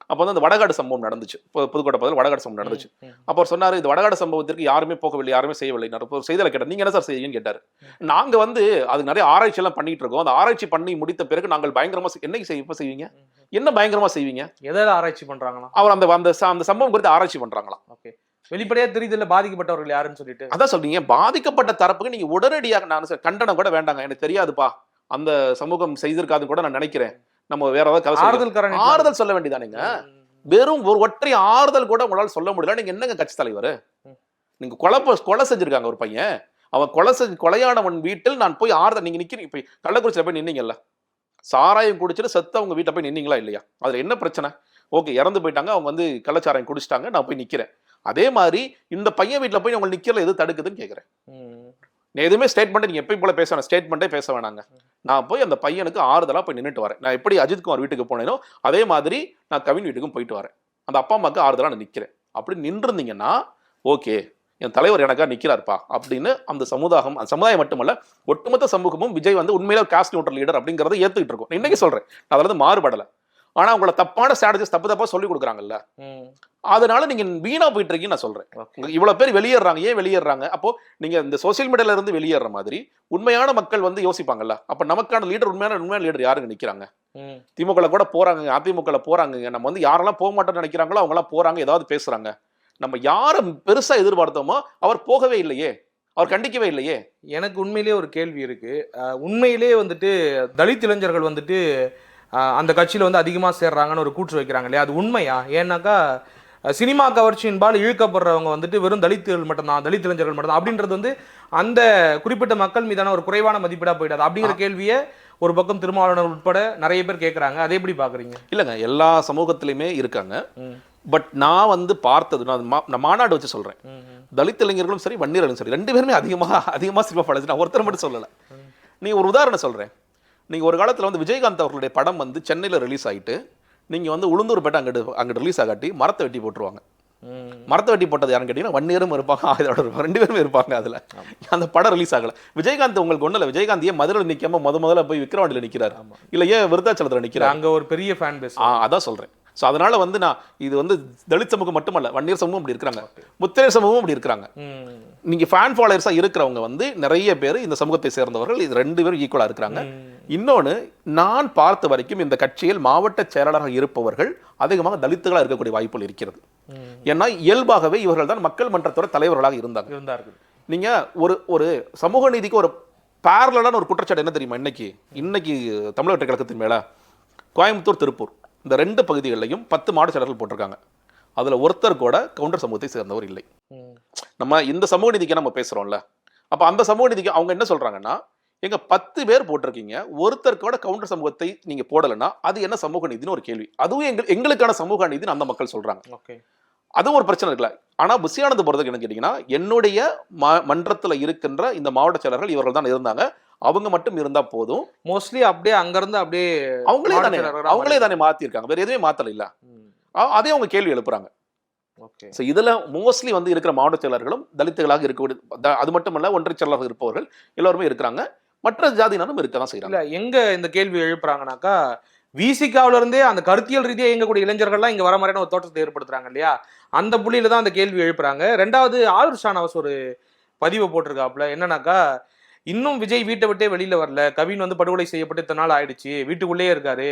அப்போ வந்து அந்த வடகாடு சம்பவம் நடந்துச்சு. புதுக்கோட்டை பகுதியில் வடகாடு சம்பவம் நடந்துச்சு. அப்போ அவர் சொன்னாரு இது வடகாடு சம்பவத்திற்கு யாருமே போகவில்லை யாருமே செய்யவில்லை நான் ஒரு செய்தியில கேட்டேன் நீங்க என்ன சார் செய்யுங்கன்னு கேட்டாரு. நாங்க வந்து அது நிறைய ஆராய்ச்சி எல்லாம் பண்ணிட்டு இருக்கோம். அந்த ஆராய்ச்சி பண்ணி முடித்த பிறகு நாங்கள் பயங்கரமா செய்- என்னைக்கு செய்ய இப்ப செய்வீங்க? என்ன பயங்கரமா செய்வீங்க? எதை ஆராய்ச்சி பண்றாங்களா? அவர் அந்த அந்த அந்த சம்பவம் குறித்து ஆராய்ச்சி பண்றாங்களாம். ஓகே. வெளிப்படையா தெரியுது இல்ல பாதிக்கப்பட்டவர்கள் யாருன்னு சொல்லிட்டு. அதான் சொல்றீங்க பாதிக்கப்பட்ட தரப்புக்கு நீங்க உடனடியாக நான் கண்டனம் கூட வேண்டாங்க. எனக்கு தெரியாதுப்பா. அந்த சமூகம் செய்திருக்காதுன்னு கூட நான் நினைக்கிறேன். நம்ம வேற ஏதாவது. ஆறுதல் ஆறுதல் சொல்ல வேண்டியதானுங்க வெறும் ஒரு ஒற்றை ஆறுதல் கூட உங்களால சொல்ல முடியல. நீங்க என்னங்க கட்சி தலைவர். நீங்க கொலை கொலை செஞ்சிருக்காங்க ஒரு பையன். அவன் கொலை செஞ்சு கொலையானவன் வீட்டில் நான் போய் ஆறுதல் நீங்க நிக்கிறீங்க இப்ப கள்ளக்குறிச்சியில போய் நின்னீங்கல்ல. சாராயம் குடிச்சிட்டு செத்து அவங்க வீட்டை போய் நின்னீங்களா இல்லையா? அதுல என்ன பிரச்சனை? ஓகே இறந்து போயிட்டாங்க. அவங்க வந்து கள்ளச்சாராயம் குடிச்சிட்டாங்க. நான் போய் நிக்கிறேன். அதே மாதிரி இந்த பையன் வீட்டுல போய் உங்களுக்கு நிக்கல எது தடுக்குதுன்னு கேக்குறேன். நீ எதுவுமே ஸ்டேட்மெண்ட் நீங்க எப்பயும் போல பேச வேணாம் ஸ்டேட்மெண்ட்டே பேச வேணாங்க. நான் போய் அந்த பையனுக்கு ஆறுதலாக போய் நின்றுட்டு வரேன். நான் எப்படி அஜித் குமார் வீட்டுக்கு போனேனோ அதே மாதிரி நான் கவின் வீட்டுக்கும் போயிட்டு வரேன். அந்த அப்பா அம்மாவுக்கு ஆறுதலாக நான் நிற்கிறேன் அப்படி நின்றுருந்தீங்கன்னா ஓகே என் தலைவர் எனக்கா நிற்கிறார்ப்பா அப்படின்னு அந்த சமுதாயம் அந்த சமுதாயம் மட்டுமல்ல ஒட்டுமொத்த சமூகமும் விஜய் வந்து உண்மையில காஸ்ட் நியூட்ரல் லீடர் அப்படிங்கிறத ஏற்றுக்கிட்டு இருக்கும். இன்றைக்கி இன்னைக்கு நான் அதில் மாறுபடலை. ஆனா உங்களை தப்பான ஸ்ட்ராட்டஜிஸ் தப்பு தப்பா சொல்லி கொடுக்குறாங்கல்ல. அதனால நீங்க வீணா போயிட்டு இருக்கீங்கன்னு நான். உங்களுக்கு இவ்வளவு பேர் வெளியேறாங்க ஏன் வெளியேறாங்க? அப்போ நீங்க இந்த சோசியல் மீடியால இருந்து வெளியேற மாதிரி உண்மையான மக்கள் வந்து யோசிப்பாங்கல்ல. அப்ப நமக்கான லீடர் உண்மையான உண்மையான லீடர் யாருங்க நிக்கிறாங்க? ம். திமுக கூட போறாங்க அதிமுக போறாங்க. நம்ம வந்து யாரெல்லாம் போக மாட்டோம்னு நினைக்கிறாங்களோ அவங்க எல்லாம் போறாங்க ஏதாவது பேசுறாங்க. நம்ம யாரை பெருசா எதிர்பார்த்தோமோ அவர் போகவே இல்லையே. அவர் கண்டிக்கவே இல்லையே. எனக்கு உண்மையிலேயே ஒரு கேள்வி இருக்கு. உண்மையிலேயே வந்துட்டு தலித் இளைஞர்கள் வந்துட்டு அந்த கட்சியில வந்து அதிகமா சேர்றாங்கன்னு ஒரு கூற்று வைக்கிறாங்க இல்லையா? அது உண்மையா? ஏன்னாக்கா சினிமா கவர்ச்சியின்பால் இழுக்கப்படுறவங்க வந்துட்டு வெறும் தலித்துகள் மட்டும்தான் தலித் இளைஞர்கள் மட்டும்தான். அப்படின்றது வந்து அந்த குறிப்பிட்ட மக்கள் மீதான ஒரு குறைவான மதிப்பீடா போயிடாது. அப்படிங்கிற கேள்வியை ஒரு பக்கம் திருமாவளவன் உட்பட நிறைய பேர் கேட்கறாங்க அதை எப்படி பாக்குறீங்க? இல்லைங்க எல்லா சமூகத்திலையுமே இருக்காங்க. பட் நான் வந்து பார்த்தது நான் நான் மாநாடு வச்சு ம். தலித் இளைஞர்களும் சரி வன்னியர்களும் சரி ரெண்டு பேருமே அதிகமாக அதிகமாக சினிமா படம் நான் ஒருத்தர் மட்டும் சொல்லலை. நீங்க ஒரு உதாரணம் சொல்றேன். நீங்க ஒரு காலத்துல வந்து விஜயகாந்த் அவர்களுடைய படம் வந்து சென்னையில ரிலீஸ் ஆயிட்டு நீங்க வந்து உளுந்தூர்பேட்டை அங்கிட்டு அங்கிட்டு ரிலீஸ் ஆகாட்டி மரத்தை வெட்டி போட்டுருவாங்க. மரத்தை வெட்டி போட்டது யாருன்னு கேட்டீங்கன்னா இருப்பாங்க ஆயுதோட இருப்பாங்க ரெண்டு பேருமே இருப்பாங்க அதுல. அந்த படம் ரிலீஸ் ஆகல. விஜயகாந்த் உங்களுக்கு ஒண்ணு இல்ல. விஜயகாந்த் ஏன் மதுரையில் நிக்காம முத முதல்ல போய் விக்ரவாண்டியில நிக்கிறாரு? ஆமா. இல்ல ஏன் விருத்தாச்சலத்துல நிக்கிறாரு? அங்க ஒரு பெரிய ஃபேன் பேஸ் ஆ அதான் சொல்றேன். ஸோ அதனால வந்து நான் இது வந்து தலித் சமூகம் மட்டுமல்ல வன்னியர் சமூகம் அப்படி இருக்கிறாங்க. முத்திரையர் சமூகம் அப்படி இருக்கிறாங்க. ம். நீங்க ஃபேன் ஃபாலோயர்ஸா இருக்கிறவங்க வந்து நிறைய பேர் இந்த சமூகத்தை சேர்ந்தவர்கள் இது ரெண்டு பேரும் ஈக்குவலா இருக்கிறாங்க. இன்னொன்னு நான் பார்த்த வரைக்கும் இந்த கட்சியில் மாவட்ட செயலாளராக இருப்பவர்கள் அதிகமாக தலித்துகளா இருக்கக்கூடிய வாய்ப்புகள் இருக்கிறது. ஏன்னா இயல்பாகவே இவர்கள் தான் மக்கள் மன்றத்தோட தலைவர்களாக இருந்தாங்க. இருந்தார்கள். நீங்க ஒரு ஒரு சமூக நீதிக்கு ஒரு பேரலான ஒரு குற்றச்சாட்டு என்ன தெரியுமா இன்னைக்கு? இன்னைக்கு தமிழக கழகத்தின் மேல கோயம்புத்தூர் திருப்பூர். இந்த ரெண்டு பகுதிகளிலையும் பத்து மாவட்ட செயலர்கள் போட்டிருக்காங்க. அதுல ஒருத்தர் கூட கவுண்டர் சமூகத்தை சேர்ந்தவர் இல்லை. நம்ம இந்த சமூக நீதிக்கு நம்ம பேசுறோம்ல. அப்ப அந்த சமூக நீதிக்கு அவங்க என்ன சொல்றாங்கன்னா எங்க பத்து பேர் போட்டிருக்கீங்க ஒருத்தர் கூட கவுண்டர் சமூகத்தை நீங்க போடலைன்னா அது என்ன சமூக நீதினு ஒரு கேள்வி. அதுவும் எங்க எங்களுக்கான சமூக நீதினு அந்த மக்கள் சொல்றாங்க. ஓகே. அதுவும் ஒரு பிரச்சனை இருக்குல்ல. ஆனா புசியானது போறதுக்கு என்ன கேட்டீங்கன்னா என்னுடைய ம- மன்றத்துல இருக்கின்ற இந்த மாவட்ட செயலர்கள் இவர்கள் தான் இருந்தாங்க. அவங்க மட்டும் இருந்தா போதும். மோஸ்ட்லி அப்படியே அங்க இருந்து அப்படியே அவங்களே தானே அவங்களே தானே மாத்திருக்காங்க. வேற எதுவுமே மாத்தல இல்ல. அதே அவங்க கேள்வி எழுப்புறாங்க. ஓகே. ஸோ இதுல மோஸ்ட்லி வந்து இருக்கிற மாவட்ட செயலர்களும் தலித்துகளாக இருக்கக்கூடிய அது மட்டுமல்ல ஒன்றிய செயலராக இருப்பவர்கள் எல்லாருமே இருக்கிறாங்க. மற்ற ஜாதியினரும் இருக்க தான் செய்யறாங்க இல்ல எங்க இந்த கேள்வி எழுப்புறாங்கனாக்கா விசிகாவில இருந்தே அந்த கருத்தியல் ரீதியா இயங்கக்கூடிய இளைஞர்கள்லாம் இங்க வர மாதிரியான ஒரு தோற்றத்தை ஏற்படுத்துறாங்க இல்லையா? அந்த புள்ளியில தான் அந்த கேள்வி எழுப்புறாங்க. ரெண்டாவது ஆயுர் ஷானவாஸ் ஒரு பதிவை போட்டிருக்காப்புல. என்னன்னாக்கா இன்னும் விஜய் வீட்டை விட்டே வெளியில வரல. கவின் வந்து படுகொலை செய்யப்பட்டு இத்தனை நாள் ஆயிடுச்சு. வீட்டுக்குள்ளேயே இருக்காரு.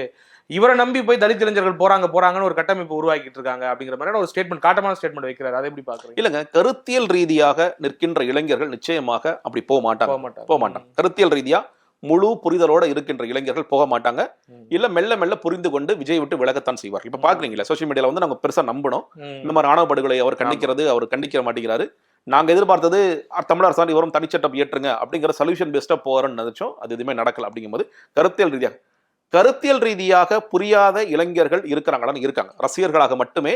இவரை நம்பி போய் தலித் இளைஞர்கள் போறாங்க போறாங்கன்னு ஒரு கட்டமைப்பு உருவாக்கிட்டு இருக்காங்க அப்படிங்கிற மாதிரியான ஒரு ஸ்டேட்மெண்ட் காட்டமான ஸ்டேட்மெண்ட் வைக்கிறாரு. அதை எப்படி பாக்குறீங்க இல்லைங்க கருத்தியல் ரீதியாக நிற்கின்ற இளைஞர்கள் நிச்சயமாக அப்படி போக மாட்டாங்க. போக மாட்டாங்க. போக மாட்டாங்க. கருத்தியல் ரீதியா முழு புரிதலோட இருக்கின்ற இளைஞர்கள் போக மாட்டாங்க. இல்ல மெல்ல மெல்ல புரிந்து கொண்டு விஜய் விட்டு விலகத்தான் செய்வார் இப்ப பாக்குறீங்களா சோஷியல் மீடியால வந்து நாங்க பெருசா நம்பணும். இந்த மாதிரி ஆணவ படுகொலை அவர் கண்டிக்கிறது அவர் கண்டிக்க மாட்டேங்கிறாரு. நாங்க எதிர்பார்த்தது தமிழ் அரசாங்கம் இவரும் தனிச்சட்டம் இயற்றுங்க அப்படிங்கிற சொல்யூஷன் பெஸ்டா போறோம்னு நினைச்சோம். அது எதுவுமே நடக்கல அப்படிங்கும்போது கருத்தியல் ரீதியாக கருத்தியல் ரீதியாக புரியாத இளைஞர்கள் இருக்கிறாங்களான்னு இருக்காங்க. ரசிகர்களாக மட்டுமே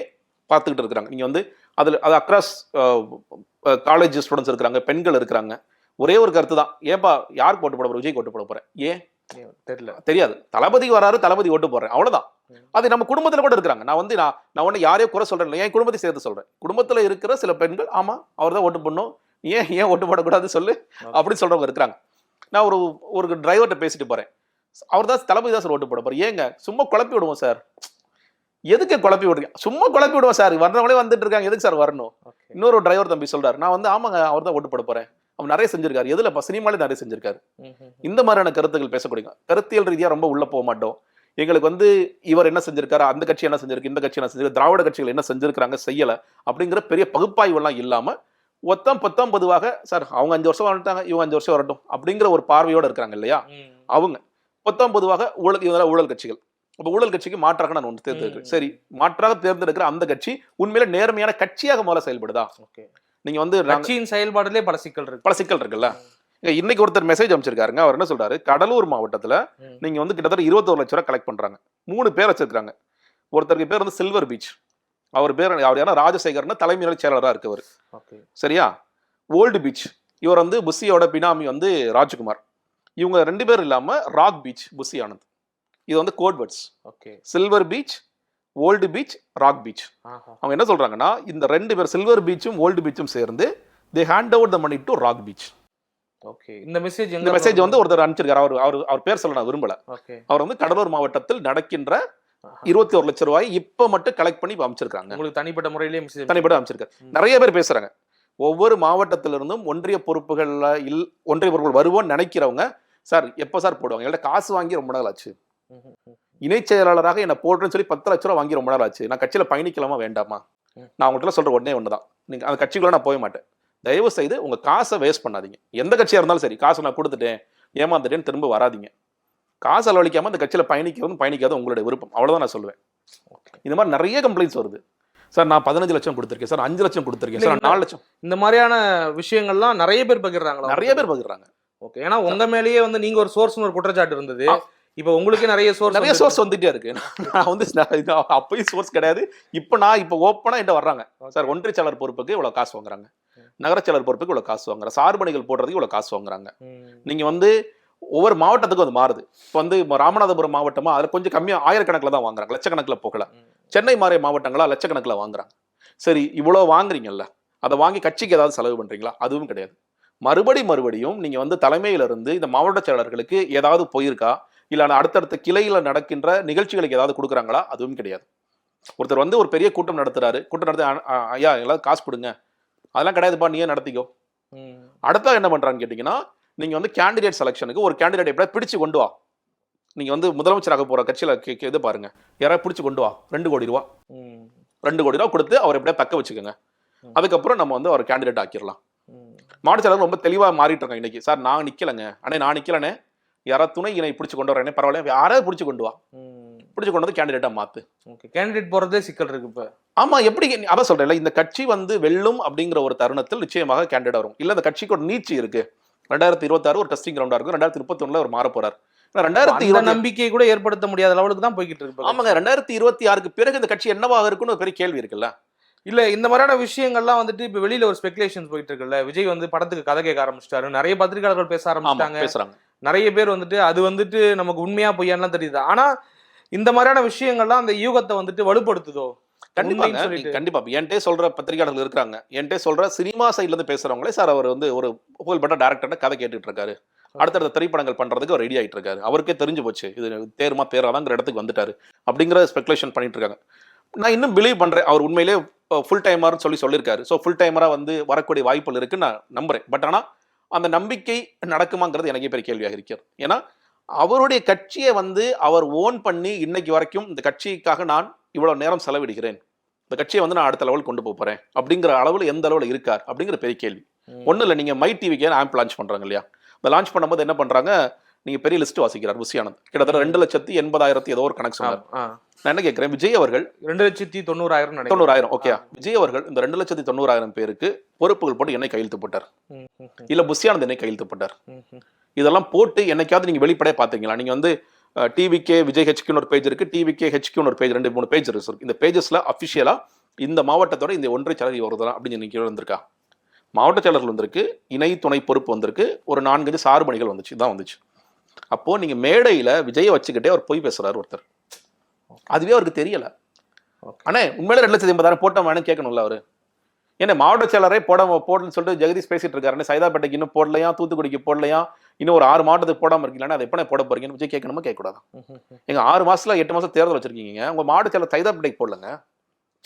பார்த்துக்கிட்டு இருக்கிறாங்க. நீங்க வந்து அதுல அது அக்ராஸ் காலேஜ் ஸ்டூடெண்ட்ஸ் இருக்கிறாங்க பெண்கள் இருக்கிறாங்க. ஒரே ஒரு கருத்து தான். ஏப்பா யாருக்கு ஓட்டு போட போற? விஜய் ஓட்டு போட போறேன் ஏன்? தெரியல. தெரியாது. தளபதி வராரு தளபதி ஓட்டு போடுறேன். அவ்வளவுதான். ம். அது நம்ம குடும்பத்துல கூட இருக்கிறாங்க. நான் வந்து நான் நான் ஒண்ணு யாரையோ குறை சொல்றேன் இல்லை, என் குடும்பத்தை சேர்த்து சொல்றேன். குடும்பத்துல இருக்கிற சில பெண்கள் ஆமா அவர் தான் ஓட்டு போடணும். ஏன் ஏன் ஓட்டு போடக்கூடாது சொல்லு அப்படி சொல்றவங்க இருக்கிறாங்க. நான் ஒரு ஒரு டிரைவர்கிட்ட பேசிட்டு போறேன். அவர் தான் தளபதி தான் சார் ஓட்டு போட போறேன் ஏங்க சும்மா குழப்பி விடுவோம் சார். எதுக்கு குழப்பி விடுறீங்க? சும்மா குழப்பி விடுவோம் சார். வர்றவங்களே வந்துட்டு இருக்காங்க. எதுக்கு சார் வரணும்? இன்னொரு டிரைவர் தம்பி சொல்றாரு. நான் வந்து ஆமாங்க அவர் தான் ஓட்டு போட போறேன். அவர் நிறைய செஞ்சிருக்காரு. எதுல சினிமாலே நிறைய செஞ்சிருக்காரு. இந்த மாதிரியான கருத்துக்கள் பேசக்கூடிய கருத்தியல் ரீதியா ரொம்ப உள்ள போக மாட்டோம். எங்களுக்கு வந்து இவர் என்ன செஞ்சிருக்காரு அந்த கட்சி என்ன செஞ்சிருக்கு இந்த கட்சி என்ன செஞ்சிருக்கு திராவிட கட்சிகள் என்ன செஞ்சிருக்காங்க செய்யல அப்படிங்கிற பெரிய பகுப்பாய்வு எல்லாம் இல்லாம ஒத்தம் பத்தம் பொதுவாக சார் அவங்க அஞ்சு வருஷம் வந்துட்டாங்க இவங்க அஞ்சு வருஷம் வரட்டும் அப்படிங்கிற ஒரு பார்வையோட இருக்காங்க இல்லையா? அவங்க. பொத்தாம் பொதுவாக ஊழல் இதெல்லாம் ஊழல் கட்சிகள். அப்ப ஊழல் கட்சிக்கு மாற்றாக நான் ஒன்று தேர்ந்தெடுக்கிறேன். சரி மாற்றாக தேர்ந்தெடுக்கிற அந்த கட்சி உண்மையில நேர்மையான கட்சியாக முதல்ல செயல்படுதா? ஓகே. நீங்க வந்து கட்சியின் செயல்பாடுலயே பல சிக்கல் இருக்கு. பல சிக்கல் இருக்குல்ல? இன்னைக்கு ஒருத்தர் மெசேஜ் அமைச்சிருக்காருங்க அவர் என்ன சொல்றாரு? கடலூர் மாவட்டத்துல. நீங்க வந்து கிட்டத்தட்ட இருபத்தோரு லட்ச ரூபாய் கலெக்ட் பண்றாங்க. மூணு பேர் வச்சிருக்காங்க. ஒருத்தருக்கு பேர் வந்து சில்வர் பீச் அவர் பேர் அவர் யாரா ராஜசேகர்னு தலைமை செயலரா இருக்கவர். சரியா? ஓல்டு பீச் இவர் வந்து புஷியோட பினாமி வந்து ராஜ்குமார். இவங்க ரெண்டு பேர் இல்லாம ராக் பீச் புஷி ஆனந்த். இது வந்து code words okay. Silver beach old beach rock beach அவங்க என்ன சொல்றாங்கன்னா இந்த ரெண்டு பேர் சில்வர் பீச்சும் ஓல்டு பீச்சும் சேர்ந்து they hand over the money to rock beach okay. இந்த மெசேஜ் இந்த மெசேஜ் வந்து ஒருத்தர் அனுப்பிச்சிருக்காரு. அவர் அவர் அவர் பேர் சொல்ல நான் விரும்பல. அவர் வந்து கடலூர் மாவட்டத்தில் நடக்கின்ற இருபத்தி ஒரு லட்சம் ரூபாய் இப்ப மட்டும் கலெக்ட் பண்ணி இப்ப அமைச்சிருக்காங்க உங்களுக்கு தனிப்பட்ட முறையிலேயே மெசேஜ் தனிப்பட்ட அமைச்சிருக்காரு. நிறைய பேர் பேசுறாங்க. ஒவ்வொரு மாவட்டத்திலிருந்தும் ஒன்றிய பொறுப்புகள்ல இல் ஒன்றிய பொறுப்புகள் வருவோம்னு நினைக்கிறவங்க சார் எப்ப சார் போடுவாங்க? என்கிட்ட காசு வாங்கி ரொம்ப நாள் ஆச்சு. இணைச் செயலாளராக என்ன போடுறேன்னு சொல்லி பத்து லட்ச ரூபா வாங்கி ரொம்ப நாள் ஆச்சு. நான் கட்சியில பயணிக்கலாமா வேண்டாமா. நான் உங்கள்கிட்ட சொல்ற உடனே ஒண்ணுதான். நீங்க அந்த கட்சிக்குள்ள நான் போக மாட்டேன். தயவு செய்து உங்க காசை வேஸ்ட் பண்ணாதீங்க. எந்த கட்சியா இருந்தாலும் சரி காசை நான் கொடுத்துட்டேன் ஏமாந்துட்டேன்னு திரும்ப வராதீங்க. காசு செலவழிக்காம அந்த கட்சியில பயணிக்கிறதும் பயணிக்காத உங்களுடைய விருப்பம். அவ்வளவுதான் நான் சொல்லுவேன். இந்த மாதிரி நிறைய கம்ப்ளைண்ட்ஸ் வருது. சார் நான் பதினஞ்சு லட்சம் கொடுத்துருக்கேன். சார் அஞ்சு லட்சம் கொடுத்துருக்கேன். சார் நாலு லட்சம். இந்த மாதிரியான விஷயங்கள்லாம் நிறைய பேர் பகிர்றாங்களா? நிறைய பேர் பகிர்றாங்க. ஓகே ஏன்னா உங்க மேலேயே வந்து நீங்க ஒரு சோர்ஸ்னு ஒரு குற்றச்சாட்டு இருந்தது. இப்போ உங்களுக்கே நிறைய சோர்ஸ் நிறைய சோர்ஸ் வந்துட்டே இருக்கு. நான் வந்து அப்பயும் சோர்ஸ் கிடையாது. இப்போ நான் இப்போ ஓப்பனா என்கிட்ட வர்றாங்க. சார் ஒன்றிய செயலர் பொறுப்புக்கு இவ்வளவு காசு வாங்குறாங்க. நகரச் செயலர் பொறுப்புக்கு இவ்வளவு காசு வாங்குறாங்க சார்பணிகள் போடுறதுக்கு இவ்வளவு காசு வாங்குறாங்க. நீங்க வந்து ஒவ்வொரு மாவட்டத்துக்கும் அது மாறுது. இப்போ வந்து இப்போ ராமநாதபுரம் மாவட்டமா அதுல கொஞ்சம் கம்மியா ஆயிரக்கணக்கில் தான் வாங்குறாங்க லட்சக்கணக்கில் போகல. சென்னை மாறிய மாவட்டங்களா லட்சக்கணக்கில் வாங்குறாங்க. சரி இவ்வளோ வாங்குறீங்கல்ல அதை வாங்கி கட்சிக்கு ஏதாவது செலவு பண்றீங்களா? அதுவும் கிடையாது. மறுபடி மறுபடியும் நீங்க வந்து தலைமையில இருந்து இந்த மாவட்ட செயலாளர்களுக்கு ஏதாவது போயிருக்கா? இல்ல அடுத்தடுத்த கிளையில நடக்கின்ற நிகழ்ச்சிகளுக்கு ஏதாவது கொடுக்குறாங்களா? அதுவும் கிடையாது. ஒருத்தர் வந்து ஒரு பெரிய கூட்டம் நடத்துறாரு. கூட்டம் நடத்தி "அ- அ- ஐயா எல்லாரும் காசு கொடுங்க. அதெல்லாம் கிடையாதுப்பா நீயே நடத்திக்கோ. அடுத்தா என்ன பண்றான்னு கேட்டீங்கன்னா நீங்க வந்து கேண்டிடேட் செலெக்ஷனுக்கு ஒரு கேண்டிடேட் எப்படியா பிடிச்சு கொண்டு வா. நீங்க வந்து முதலமைச்சராக போற கட்சியில இது பாருங்க. யாராவது பிடிச்சு கொண்டு வா. ரெண்டு கோடி ரூபா. ரெண்டு கோடி ரூபா கொடுத்து அவர் எப்படியா தக்க வச்சுக்கோங்க. அதுக்கப்புறம் நம்ம வந்து அவர் கேண்டிடேட் ஆக்கிடலாம். மாவட்ட செயலாளர் ரொம்ப தெளிவா மாறிட்டு இருக்காங்க இன்னைக்கு. சார் நான் நிக்கலங்க. அண்ணே நான் நிக்கலனே யாராவது துணை இணை பிடிச்சு கொண்டு வரேனே பரவாயில்ல. யாராவது பிடிச்சு கொண்டு வா. பிடிச்சு கொண்டு வந்து கேண்டிடேட்டா மாத்து. ஓகே கேண்டிடேட் போறதே சிக்கல் இருக்கு இப்ப. ஆமா எப்படி அதான் சொல்றேன்ல இந்த கட்சி வந்து வெல்லும் அப்படிங்கிற ஒரு தருணத்தில் நிச்சயமாக கேண்டிடேட் வரும். இல்ல இந்த கட்சிக்கு ஒரு நீட்சி இருக்கு. ரெண்டாயிரத்தி இருபத்தாறு ஒரு டெஸ்டிங் கிரவுண்டா இருக்கும். ரெண்டாயிரத்தி முப்பத்தி ஒண்ணுல அவர் மாற போறார். ஏன்னா ரெண்டாயிரத்தி அந்த இருபத்தி நம்பிக்கை கூட ஏற்படுத்த முடியாத லெவலுக்கு தான் போய்கிட்டு இருக்கு ஆமாங்க ரெண்டாயிரத்தி இருபத்தி ஆறுக்கு பிறகு இந்த கட்சி என்னவாக இருக்குன்னு ஒரு பெரிய கேள்வி இருக்குல்ல. இல்ல இந்த மாதிரியான விஷயங்கள்லாம் வந்துட்டு இப்ப வெளியில ஒரு ஸ்பெகுலேஷன்ஸ் போயிட்டு இருக்குல்ல. விஜய் வந்து படத்துக்கு கதை கேட்க ஆரம்பிச்சிட்டாரு. நிறைய பத்திரிகையாளர்கள் பேச ஆமா ஆரம்பிச்சிட்டாங்க. பேசுறாங்க. நிறைய பேர் வந்துட்டு அது வந்துட்டு நமக்கு உண்மையா பொய்யான்லாம் தெரியுது. ஆனா இந்த மாதிரியான விஷயங்கள்லாம் அந்த யூகத்தை வந்துட்டு வலுப்படுத்துதோ. நீ- கண்டிப்பா. என்கிட்ட சொல்ற பத்திரிகையாளர்கள் இருக்காங்க என்கிட்ட சொல்ற சினிமா சைட்ல இருந்து பேசுறவங்களே சார் அவர் வந்து ஒரு புகழ்பெற்ற டேரக்டர்ட்ட கதை கேட்டுட்டு இருக்காரு. அடுத்தடுத்த திரைப்படங்கள் பண்றதுக்கு ரெடி ஆயிட்டு இருக்காரு. அவருக்கே தெரிஞ்சு போச்சு. இது தேருமா தேராதாங்கிற இடத்துக்கு வந்துட்டாரு. அப்படிங்கிற ஸ்பெகுலேஷன் பண்ணிட்டு இருக்காங்க. நான் இன்னும் பிலீவ் பண்றேன். அவர் உண்மையிலே ஃபுல் டைமர்னு சொல்லி சொல்லியிருக்காரு. ஸோ ஃபுல் டைமரா வந்து வரக்கூடிய வாய்ப்புகள் இருக்குன்னு நான் நம்புறேன். பட் ஆனா அந்த நம்பிக்கை நடக்குமாங்கிறது எனக்கே பெரிய கேள்வியாக இருக்கிறது. ஏன்னா அவருடைய கட்சியை வந்து அவர் ஓன் பண்ணி இன்னைக்கு வரைக்கும் இந்த கட்சிக்காக நான் இவ்வளவு நேரம் செலவிடுகிறேன். இந்த கட்சியை வந்து நான் அடுத்த லெவல் கொண்டு போக போறேன். அப்படிங்கிற அளவில் எந்த அளவில் இருக்கார் அப்படிங்கிற பெரிய கேள்வி. ஒன்றும் இல்லை நீங்கள் மை டிவிக்கு ஆம்ப் லான்ச் பண்ணுறாங்க இல்லையா? இந்த லான்ச் பண்ணும்போது என்ன பண்ணுறாங்க நீங்கள் பெரிய லிஸ்ட் வாசிக்கிறார் புசியானந்த் கிட்டத்தட்ட ரெண்டு லட்சத்தி எண்பதாயிரத்தி ஏதோ ஒரு கணக்கு சொன்னார். நான் என்ன கேட்குறேன் விஜய் அவர்கள் ரெண்டு லட்சத்தி தொண்ணூறாயிரம் தொண்ணூறாயிரம் ஓகே விஜய் அவர்கள் இந்த ரெண்டு லட்சத்தி தொண்ணூறாயிரம் பேருக்கு பொறுப்புகள் போட்டு என்னை கையெழுத்து போட்டார். இல்ல புசியானந்த் என்னை கையெழுத்து போட்டார். இதெல்லாம் போட்டு என்னைக்காவது நீங்க வெளிப்படையா பாத்தீங்களா? நீங்க வந்து டிவிகே விஜய் ஹெச்கியூன்னு ஒரு பேஜ் இருக்கு. டிவிகே ஹெச்கியூன்னு ஒரு பேஜ் ரெண்டு மூணு பேஜ் இருக்கு. இந்த பேஜஸ்ல அஃபிஷியலா இந்த மாவட்டத்தோட இந்த ஒன்றை செயலர் வருதா அப்படின்னு நீங்க வந்திருக்கா? மாவட்ட செயலர்கள் வந்திருக்கு இணை துணை பொறுப்பு வந்திருக்கு ஒரு நான்கு சார்பணிகள் வந்துச்சு தான் வந்துச்சு. அப்போ நீங்க மேடையில விஜயை வச்சுக்கிட்டே அவர் போய் பேசுறாரு ஒருத்தர். அதுவே அவருக்கு தெரியல. அண்ணே உண்மையில ரெண்டு லட்சத்தி எண்பதாயிரம் போட்டோம் வேணும் கேட்கணும்ல அவரு? ஏன்னா மாவட்ட செயலரே போட போடலன்னு சொல்லிட்டு ஜெகதீஷ் பேசிட்டு இருக்காரு. சைதாப்பேட்டைக்கு இன்னும் போடலையா? தூத்துக்குடிக்கு போடலையா? இன்னும் ஒரு ஆறு மாவட்டத்துக்கு போடாம இருக்கீங்களா? அதை எப்போ போட போறீங்கன்னு விஜய் கேட்கணுமா? கேட்கக்கூடாது. எங்க ஆறு மாசத்துல எட்டு மாசம் தேர்தல் வச்சிருக்கீங்க. உங்க மாவட்ட செயலர் சைதாப்பேட்டைக்கு போடலங்க.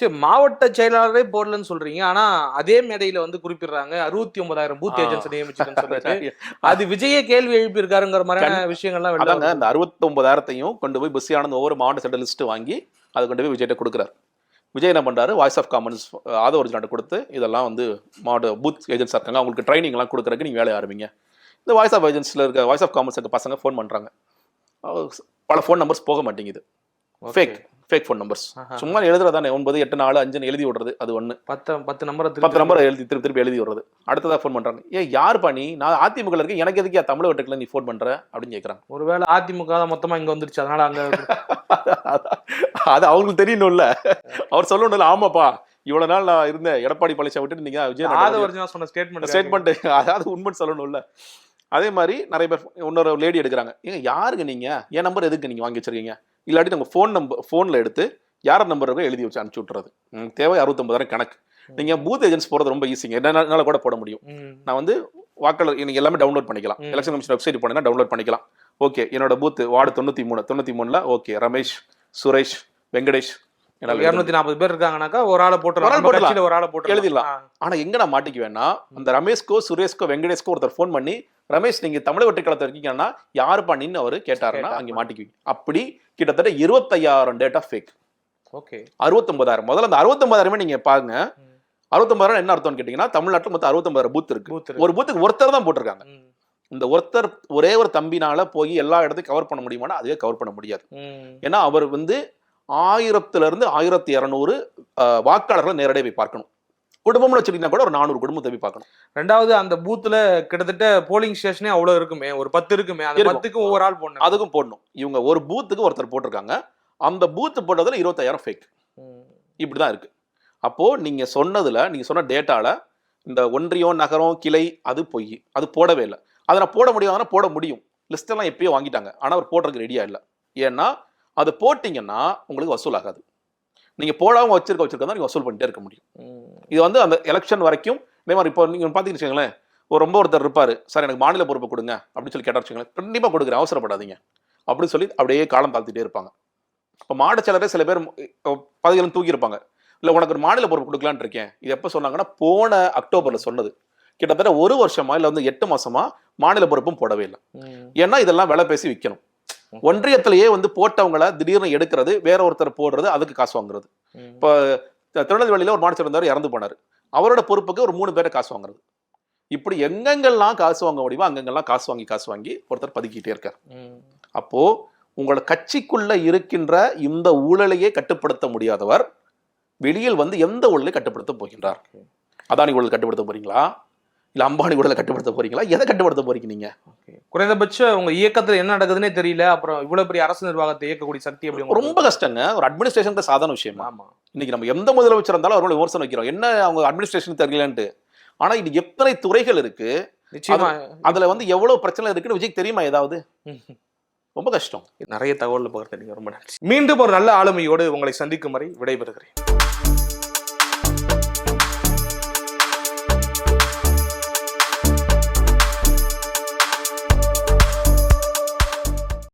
சரி மாவட்ட செயலாளரே போடலன்னு சொல்றீங்க. ஆனா அதே மேடையில வந்து குறிப்பிடுறாங்க. அறுபத்தி ஒன்பதாயிரம் பூத். ஏஜென்ட்ஸ் சொல்லிட்டு அது விஜயே கேள்வி எழுப்பி இருக்காருங்கிற மாதிரியான விஷயங்கள்லாம் அதாங்க வருது. இந்த அறுபத்தொன்பதாயிரத்தையும் கொண்டு போய் புஷி ஆனந்த் ஒவ்வொரு மாவட்ட செயலர் லிஸ்ட் வாங்கி அதை கொண்டு போய் விஜய்கிட்ட கொடுக்குறாரு. விஜய் என்ன பண்றாரு? வாய்ஸ் ஆஃப் காமன்ஸ் ஆதவ ஒரிஜினாட்ட கொடுத்து இதெல்லாம் வந்து மாவட்ட பூத் ஏஜென்ட்ஸ் இருக்காங்க. அவங்களுக்கு ட்ரைனிங் எல்லாம் கொடுக்குறதுக்கு நீங்க வேலையை ஆரம்பிங்க. இந்த வாய்ஸ் ஆஃப் ஏஜென்ட்ஸ்ல இருக்க வாய்ஸ் ஆஃப் காமன்ஸ் இருக்க பசங்க ஃபோன் பண்றாங்க. அவங்க பல ஃபோன் நம்பர்ஸ் போக மாட்டேங்குது. Fake fake phone numbers. சும்மா எழுதுறதானே ஒன்பது எட்டு நாலு அஞ்சுன்னு எழுதி விடுறது அது ஒண்ணு. பத்து பத்து நம்பரை பத்து நம்பர் எழுதி. திருப்பி திருப்பி எழுதி விடுறது. அடுத்ததா ஃபோன் பண்றாங்க. ஏ யார் பண்ணி நான் அதிமுக இருக்கேன். எனக்கு எதுக்கு தமிழ் வெட்டுக்கல நீ ஃபோன் பண்ற? அப்படின்னு கேக்குறாங்க. ஒருவேளை அதிமுக தான் மொத்தமா இங்க வந்துருச்சு அதனால அங்க அது அவங்களுக்கு தெரியணும்ல. அவர் சொல்லணும்ல ஆமாப்பா இவ்வளவு நாள் நான் இருந்தேன். எடப்பாடி பழனிசாமி விட்டு நீங்க விஜய் சொன்ன ஸ்டேட்மெண்ட் ஸ்டேட்மெண்ட் அதாவது உண்மை சொல்லணும்ல. அதே மாதிரி நிறைய பேர் இன்னொரு லேடி எடுக்கிறாங்க. ஏங்க யாருங்க நீங்க? என் நம்பர் எதுக்கு நீங்க வாங்கி வச்சிருக்கீங்க? இல்லாட்டி நம்ம ஃபோன் நம்பர் ஃபோன்ல எடுத்து யார் நம்பர் இருக்கோ எழுதி வச்சு அனுப்பிச்சு விட்டுறது. ம், தேவை அறுபத்தொன்பதாயிரம் கணக்கு. நீங்க பூத் ஏஜென்ட்ஸ் போறது ரொம்ப ஈஸிங்க என்னால கூட போட முடியும். நான் வந்து வாக்காளர் நீங்க எல்லாமே டவுன்லோட் பண்ணிக்கலாம். எலெக்ஷன் கமிஷன் வெப்சைட் போனீங்கன்னா டவுன்லோட் பண்ணிக்கலாம். ஓகே என்னோட பூத் வார்டு தொண்ணூத்தி மூணு தொண்ணூத்தி மூணுல ஓகே ரமேஷ் சுரேஷ் வெங்கடேஷ் இருநூத்தி நாற்பது பேர் இருக்காங்கனாக்கா ஒரு ஆளை. கட்சியில ஒரு ஆளை போட்டு எழுதிடலாம். ஆனா எங்க நான் மாட்டிக்குவேன்னா அந்த ரமேஷ்கோ சுரேஷ்கோ வெங்கடேஷ்கோ ஒருத்தர் ஃபோன் பண்ணி ரமேஷ் நீங்க தமிழ் வெற்றி களத்துல இருக்கீங்கன்னா யாருப்பா நின்னு அவரு கேட்டாருன்னா. அங்க மாட்டிக்குவீங்க. அப்படி கிட்டத்தட்ட இருபத்தையாயிரம் டேட்டா ஃபேக் ஓகே. அறுபத்தொன்பதாயிரம். முதல்ல அந்த அறுபத்தொன்பதாயிரமே நீங்க பாருங்க. அறுபத்தொன்பதாயிரம் என்ன அர்த்தம்னு கேட்டீங்கன்னா தமிழ்நாட்டுல மொத்தம் அறுபத்தொன்பதாயிரம் பூத் இருக்கு. ஒரு பூத்துக்கு ஒருத்தர் தான் போட்டிருக்காங்க. இந்த ஒருத்தர் ஒரே ஒரு தம்பினால போய் எல்லா இடத்தையும் கவர் பண்ண முடியுமானா அதுவே கவர் பண்ண முடியாது. ஏன்னா அவர் வந்து ஆயிரத்துல இருந்து ஆயிரத்தி இரநூறு வாக்காளர்களை நேரடியாக போய் பார்க்கணும். குடும்பம்னு வச்சுக்கிட்டீங்கன்னா கூட ஒரு நானூறு குடும்பத்தை போய் பார்க்கணும். ரெண்டாவது அந்த பூத்துல கிட்டத்தட்ட போலிங் ஸ்டேஷனே அவ்வளவு இருக்குமே ஒரு பத்து இருக்குமே அந்த. பத்துக்கும் ஒவ்வொரு ஆள் போடணும். அதுக்கும் போடணும். இவங்க ஒரு பூத்துக்கு ஒருத்தர் போட்டிருக்காங்க. அந்த பூத்து போட்டதுல இருபத்தாயிரம் ஃபேக் ம். இப்படிதான் இருக்கு. அப்போ நீங்க சொன்னதுல நீங்க சொன்ன டேட்டால இந்த ஒன்றியம் நகரம் கிளை அது பொய். அது போடவே இல்லை. அதை நான் போட முடியாதுன்னா போட முடியும். லிஸ்ட் எல்லாம் எப்பயோ வாங்கிட்டாங்க. ஆனா அவர் போடுறதுக்கு ரெடியா இல்லை. ஏன்னா அது போட்டீங்கன்னா உங்களுக்கு வசூல் ஆகாது நீங்க போடாம வச்சிருக்க வச்சிருக்க நீங்க வசூல் பண்ணிட்டே இருக்க முடியும். இது வந்து அந்த எலெக்ஷன் வரைக்கும் இதே மாதிரி இப்போ நீங்க பாத்தீங்கன்னு வச்சுக்கோங்களேன் ஒரு ரொம்ப ஒருத்தர் இருப்பாரு சார் எனக்கு மாநில பொறுப்பு கொடுங்க அப்படின்னு சொல்லி கேட்டா வச்சுக்கோங்களேன் கண்டிப்பா கொடுக்குறேன் அவசரப்படாதீங்க அப்படின்னு சொல்லி அப்படியே காலம் தாழ்த்திட்டே இருப்பாங்க. இப்போ மாட சில பேர் பதவிகளும் தூக்கி இருப்பாங்க இல்லை உனக்கு ஒரு மாநில பொறுப்பு கொடுக்கலான்னு இருக்கேன். இது எப்போ சொன்னாங்கன்னா போன அக்டோபர்ல சொன்னது. கிட்டத்தட்ட ஒரு வருஷமா இல்லை வந்து எட்டு மாசமா மாநில பொறுப்பும் போடவே இல்லை. ஏன்னா இதெல்லாம் விலை பேசி விற்கணும். ஒன்றியத்திலேயே வந்து போட்டவங்கள திடீர்னு எடுக்கிறது வேற ஒருத்தர் போடுறது அதுக்கு காசு வாங்குறது. இப்போ திருநெல்வேலியில ஒரு மாநில இருந்தார் இறந்து போனார். அவரோட பொறுப்புக்கு ஒரு மூணு பேரை காசு வாங்குறது. இப்படி எங்கெங்கெல்லாம் காசு வாங்க முடியுமோ அங்கங்கெல்லாம் காசு வாங்கி காசு வாங்கி ஒருத்தர் பதுக்கிட்டே இருக்கார். அப்போ உங்களோட கட்சிக்குள்ள இருக்கின்ற இந்த ஊழலையே கட்டுப்படுத்த முடியாதவர் வெளியில் வந்து எந்த ஊழலை கட்டுப்படுத்த போகின்றார். அதானி ஊழல் கட்டுப்படுத்த போறீங்களா? இல்ல அம்பானி ஊழலை கட்டுப்படுத்த போறீங்களா? எதை கட்டுப்படுத்த போறீங்க நீங்க? Okay. குறைந்தபட்சம் உங்க இயக்கத்துல என்ன நடக்குதுன்னே தெரியல. அப்புறம் இவ்வளவு பெரிய அரசு நிர்வாகத்தை இயக்கக்கூடிய சக்தி அப்படி ரொம்ப கஷ்டங்க. ஒரு அட்மினிஸ்ட்ரேஷன் சாதாரண விஷயமா? ஆமா. இன்னைக்கு நம்ம எந்த முதலமைச்சர் இருந்தாலும் அவரோட விமர்சனம் வைக்கிறோம். என்ன அவங்க அட்மினிஸ்ட்ரேஷன் தெரியலன்ட்டு. ஆனா இது எத்தனை துறைகள் இருக்கு? நிச்சயமா. அதுல வந்து எவ்வளவு பிரச்சனை இருக்குன்னு விஜய்க்கு தெரியுமா ஏதாவது? ரொம்ப கஷ்டம். நிறைய தகவல் பகிர்ந்தீங்க ரொம்ப நன்றி. மீண்டும் ஒரு நல்ல ஆளுமையோடு உங்களை சந்திக்கும் வரை விடைபெறுகிறேன்.